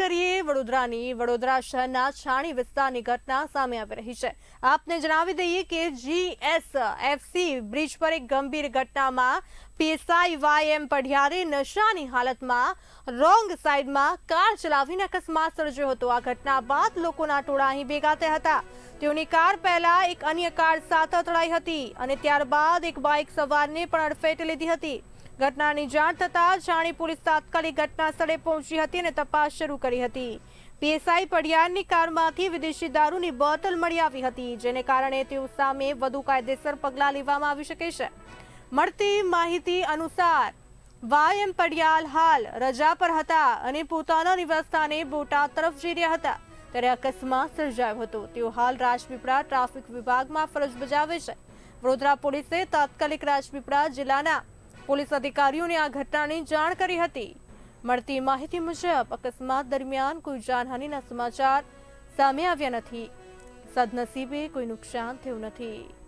કરીએ, વડોદરાની વડોદરા શહેરના છાણી વિસ્તારની ઘટના સામે આવી રહી છે. આપને જણાવી દઈએ કે જીએસ બ્રિજ પર એક ગંભીર ઘટનામાં પીએસઆઈ વાય પઢિયારે નશાની હાલતમાં રોંગ સાઈડમાં કાર ચલાવીને અકસ્માત સર્જ્યો હતો. આ ઘટના બાદ લોકોના ટોળા અહીં ભેગા થયા હતા. તેઓની કાર પહેલા એક અન્ય કાર સાથે અથડાઈ હતી અને ત્યારબાદ એક બાઇક સવારને પણ અડફેટે લીધી હતી. ઘટનાની જાણ થતાં જાણી પોલીસ તાત્કાલિક ઘટના સ્થળે પહોંચી હતી અને તપાસ શરૂ કરી હતી. પીએસઆઈ પડિયારની કારમાંથી વિદેશી દારૂની બોટલ મળી આવી હતી, જેને કારણે તેઓ સામે વધુ કાયદેસર પગલાં લેવામાં આવી શકે છે. મળતી માહિતી અનુસાર વાયમ પડિયાલ હાલ રજા પર હતા અને પોતાના નિવાસસ્થાને બોટાદ તરફ જઈ રહ્યા હતા. ત્યારે અકસ્માત સર્જાયો હતો. તેઓ હાલ રાજપીપળા ટ્રાફિક વિભાગમાં ફરજ બજાવે છે. વડોદરા પોલીસે તાત્કાલિક રાજપીપળા જિલ્લાના પોલીસ અધિકારીઓને આ ઘટનાની જાણ કરી હતી. મળતી માહિતી મુજબ, અકસ્માત દરમિયાન કોઈ જાનહાનિના સમાચાર સામે આવ્યા નથી. સદનસીબે કોઈ નુકસાન થયું નથી.